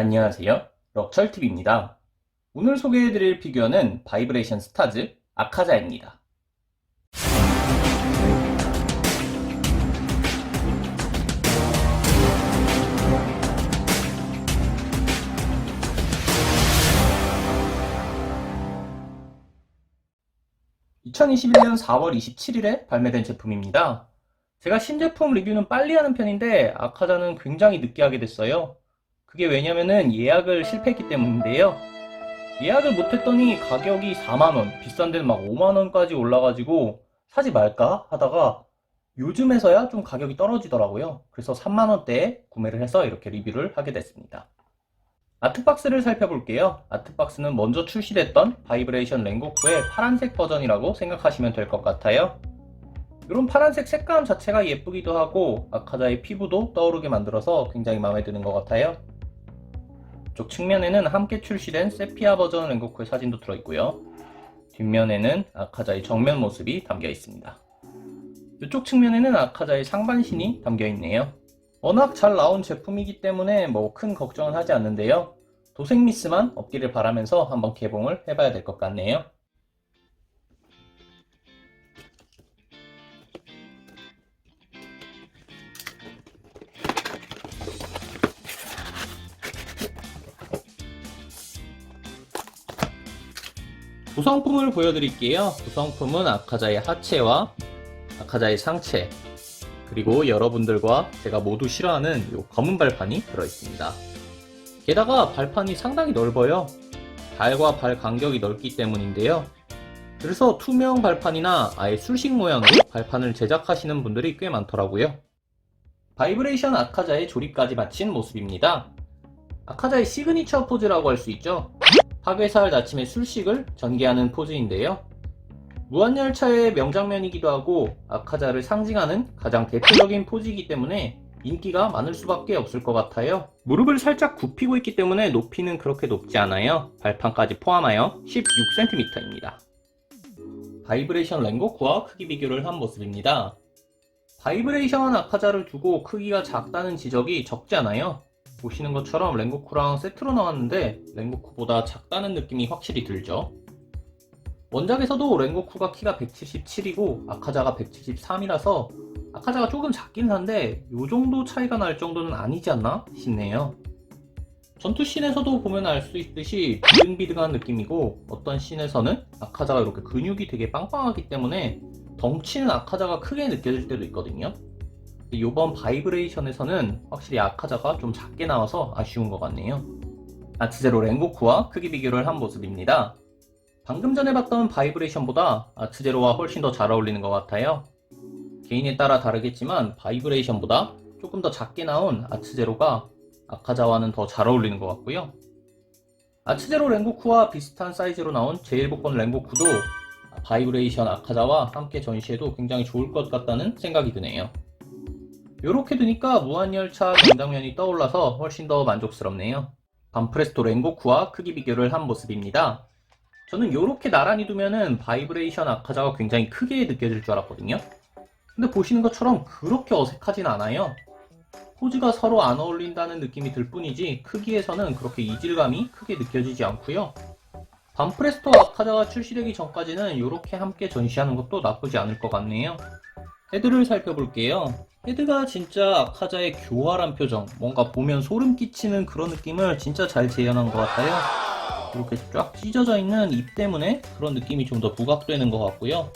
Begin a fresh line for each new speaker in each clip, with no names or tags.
안녕하세요. 럭철TV입니다. 오늘 소개해드릴 피규어는 바이브레이션 스타즈 아카자입니다. (2021년 4월 27일에) 발매된 제품입니다. 제가 신제품 리뷰는 빨리 하는 편인데 아카자는 굉장히 늦게 하게 됐어요. 그게 왜냐면은 예약을 실패했기 때문인데요. 예약을 못했더니 가격이 4만원, 비싼 데는 막 5만원까지 올라가지고 사지 말까 하다가 요즘에서야 좀 가격이 떨어지더라고요. 그래서 3만원대에 구매를 해서 이렇게 리뷰를 하게 됐습니다. 아트박스를 살펴볼게요. 아트박스는 먼저 출시됐던 바이브레이션 랭고쿠의 파란색 버전이라고 생각하시면 될 것 같아요. 이런 파란색 색감 자체가 예쁘기도 하고 아카자의 피부도 떠오르게 만들어서 굉장히 마음에 드는 것 같아요. 이쪽 측면에는 함께 출시된 세피아 버전 랭고쿠의 사진도 들어있고요. 뒷면에는 아카자의 정면 모습이 담겨 있습니다. 이쪽 측면에는 아카자의 상반신이 담겨 있네요. 워낙 잘 나온 제품이기 때문에 뭐 큰 걱정은 하지 않는데요. 도색 미스만 없기를 바라면서 한번 개봉을 해봐야 될 것 같네요. 구성품을 보여드릴게요. 구성품은 아카자의 하체와 아카자의 상체 그리고 여러분들과 제가 모두 싫어하는 이 검은 발판이 들어있습니다. 게다가 발판이 상당히 넓어요. 발과 발 간격이 넓기 때문인데요. 그래서 투명 발판이나 아예 술식 모양으로 발판을 제작하시는 분들이 꽤 많더라고요. 바이브레이션 아카자의 조립까지 마친 모습입니다. 아카자의 시그니처 포즈라고 할 수 있죠. 파괴살 나침의 술식을 전개하는 포즈인데요. 무한열차의 명장면이기도 하고 아카자를 상징하는 가장 대표적인 포즈이기 때문에 인기가 많을 수밖에 없을 것 같아요. 무릎을 살짝 굽히고 있기 때문에 높이는 그렇게 높지 않아요. 발판까지 포함하여 16cm입니다. 바이브레이션 랭고쿠와 크기 비교를 한 모습입니다. 바이브레이션 아카자를 두고 크기가 작다는 지적이 적지 않아요. 보시는 것처럼 랭고쿠랑 세트로 나왔는데 랭고쿠보다 작다는 느낌이 확실히 들죠. 원작에서도 랭고쿠가 키가 177이고 아카자가 173이라서 아카자가 조금 작긴 한데 이 정도 차이가 날 정도는 아니지 않나 싶네요. 전투 씬에서도 보면 알 수 있듯이 비등비등한 느낌이고 어떤 씬에서는 아카자가 이렇게 근육이 되게 빵빵하기 때문에 덩치는 아카자가 크게 느껴질 때도 있거든요. 이번 바이브레이션에서는 확실히 아카자가 좀 작게 나와서 아쉬운 것 같네요. 아트제로 랭고쿠와 크기 비교를 한 모습입니다. 방금 전에 봤던 바이브레이션보다 아트제로와 훨씬 더 잘 어울리는 것 같아요. 개인에 따라 다르겠지만 바이브레이션보다 조금 더 작게 나온 아트제로가 아카자와는 더 잘 어울리는 것 같고요. 아트제로 랭고쿠와 비슷한 사이즈로 나온 제1복권 랭고쿠도 바이브레이션 아카자와 함께 전시해도 굉장히 좋을 것 같다는 생각이 드네요. 이렇게 되니까 무한열차 명장면이 떠올라서 훨씬 더 만족스럽네요. 반프레스토 랭고쿠와 크기 비교를 한 모습입니다. 저는 이렇게 나란히 두면은 바이브레이션 아카자가 굉장히 크게 느껴질 줄 알았거든요. 근데 보시는 것처럼 그렇게 어색하진 않아요. 포즈가 서로 안 어울린다는 느낌이 들 뿐이지 크기에서는 그렇게 이질감이 크게 느껴지지 않고요. 반프레스토 아카자가 출시되기 전까지는 이렇게 함께 전시하는 것도 나쁘지 않을 것 같네요. 헤드를 살펴볼게요. 헤드가 진짜 아카자의 교활한 표정, 뭔가 보면 소름 끼치는 그런 느낌을 진짜 잘 재현한 것 같아요. 이렇게 쫙 찢어져 있는 입 때문에 그런 느낌이 좀 더 부각되는 것 같고요.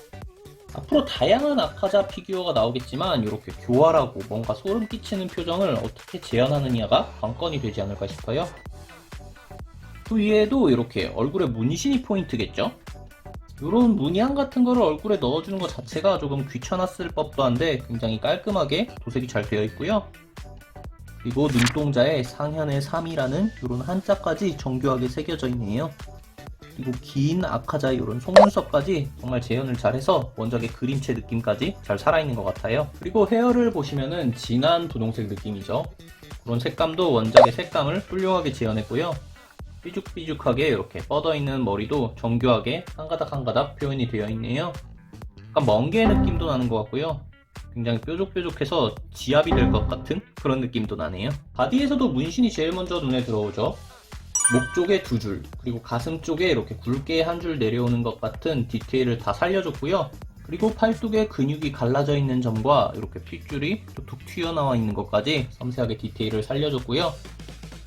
앞으로 다양한 아카자 피규어가 나오겠지만 이렇게 교활하고 뭔가 소름 끼치는 표정을 어떻게 재현하느냐가 관건이 되지 않을까 싶어요. 그 위에도 이렇게 얼굴에 문신이 포인트겠죠? 이런 문양 같은 거를 얼굴에 넣어주는 것 자체가 조금 귀찮았을 법도 한데 굉장히 깔끔하게 도색이 잘 되어 있고요. 그리고 눈동자에 상현의 3이라는 이런 한자까지 정교하게 새겨져 있네요. 그리고 긴 아카자의 이런 속눈썹까지 정말 재현을 잘해서 원작의 그림체 느낌까지 잘 살아있는 것 같아요. 그리고 헤어를 보시면은 진한 분홍색 느낌이죠. 그런 색감도 원작의 색감을 훌륭하게 재현했고요. 삐죽삐죽하게 이렇게 뻗어있는 머리도 정교하게 한 가닥 한 가닥 표현이 되어 있네요. 약간 멍게 느낌도 나는 것 같고요. 굉장히 뾰족뾰족해서 지압이 될 것 같은 그런 느낌도 나네요. 바디에서도 문신이 제일 먼저 눈에 들어오죠. 목 쪽에 두 줄, 그리고 가슴 쪽에 이렇게 굵게 한 줄 내려오는 것 같은 디테일을 다 살려줬고요. 그리고 팔뚝에 근육이 갈라져 있는 점과 이렇게 핏줄이 툭툭 튀어나와 있는 것까지 섬세하게 디테일을 살려줬고요.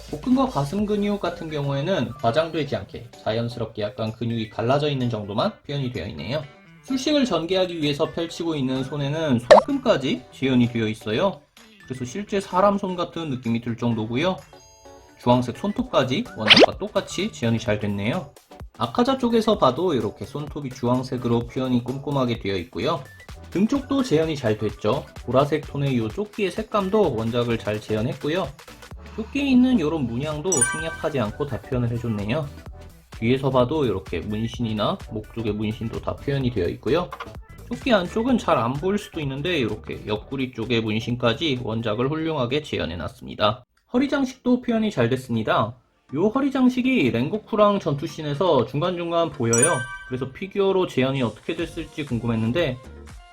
복근과 가슴 근육 같은 경우에는 과장되지 않게 자연스럽게 약간 근육이 갈라져 있는 정도만 표현이 되어 있네요. 술식을 전개하기 위해서 펼치고 있는 손에는 손금까지 지연이 되어 있어요. 그래서 실제 사람 손 같은 느낌이 들 정도고요. 주황색 손톱까지 원작과 똑같이 지연이 잘 됐네요. 아카자 쪽에서 봐도 이렇게 손톱이 주황색으로 표현이 꼼꼼하게 되어 있고요. 등 쪽도 재현이 잘 됐죠. 보라색 톤의 이 조끼의 색감도 원작을 잘 재현했고요. 조끼에 있는 이런 문양도 생략하지 않고 다 표현을 해줬네요. 뒤에서 봐도 이렇게 문신이나 목 쪽의 문신도 다 표현이 되어 있고요. 조끼 안쪽은 잘 안 보일 수도 있는데 이렇게 옆구리 쪽의 문신까지 원작을 훌륭하게 재현해 놨습니다. 허리 장식도 표현이 잘 됐습니다. 이 허리 장식이 랭고쿠랑 전투씬에서 중간중간 보여요. 그래서 피규어로 재현이 어떻게 됐을지 궁금했는데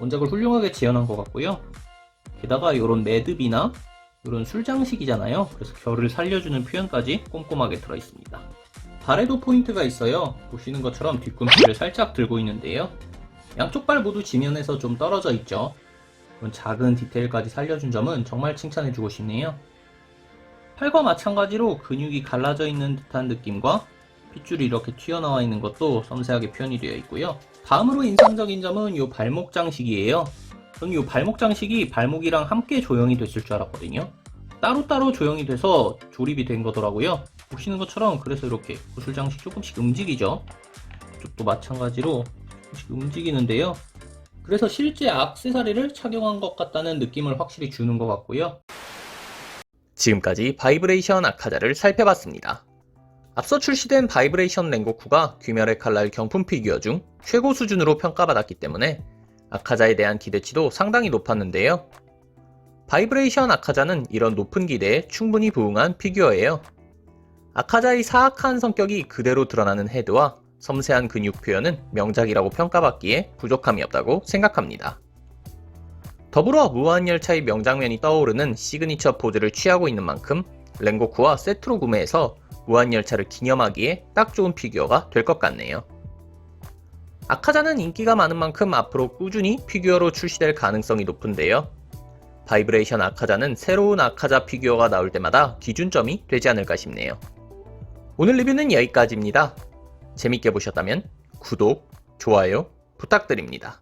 원작을 훌륭하게 재현한 것 같고요. 게다가 이런 매듭이나 이런 술 장식이잖아요. 그래서 결을 살려주는 표현까지 꼼꼼하게 들어있습니다. 발에도 포인트가 있어요. 보시는 것처럼 뒤꿈치를 살짝 들고 있는데요. 양쪽 발 모두 지면에서 좀 떨어져 있죠. 이런 작은 디테일까지 살려준 점은 정말 칭찬해주고 싶네요. 팔과 마찬가지로 근육이 갈라져 있는 듯한 느낌과 핏줄이 이렇게 튀어나와 있는 것도 섬세하게 표현이 되어 있고요. 다음으로 인상적인 점은 이 발목 장식이에요. 저는 이 발목 장식이 발목이랑 함께 조형이 됐을 줄 알았거든요. 따로따로 조형이 돼서 조립이 된 거더라고요. 보시는 것처럼 그래서 이렇게 구슬 장식 조금씩 움직이죠. 이쪽도 마찬가지로 조금씩 움직이는데요. 그래서 실제 악세사리를 착용한 것 같다는 느낌을 확실히 주는 것 같고요. 지금까지 바이브레이션 아카자를 살펴봤습니다. 앞서 출시된 바이브레이션 랭고쿠가 귀멸의 칼날 경품 피규어 중 최고 수준으로 평가받았기 때문에 아카자에 대한 기대치도 상당히 높았는데요. 바이브레이션 아카자는 이런 높은 기대에 충분히 부응한 피규어예요. 아카자의 사악한 성격이 그대로 드러나는 헤드와 섬세한 근육 표현은 명작이라고 평가받기에 부족함이 없다고 생각합니다. 더불어 무한열차의 명장면이 떠오르는 시그니처 포즈를 취하고 있는 만큼 랭고쿠와 세트로 구매해서 무한열차를 기념하기에 딱 좋은 피규어가 될 것 같네요. 아카자는 인기가 많은 만큼 앞으로 꾸준히 피규어로 출시될 가능성이 높은데요. 바이브레이션 아카자는 새로운 아카자 피규어가 나올 때마다 기준점이 되지 않을까 싶네요. 오늘 리뷰는 여기까지입니다. 재밌게 보셨다면 구독, 좋아요 부탁드립니다.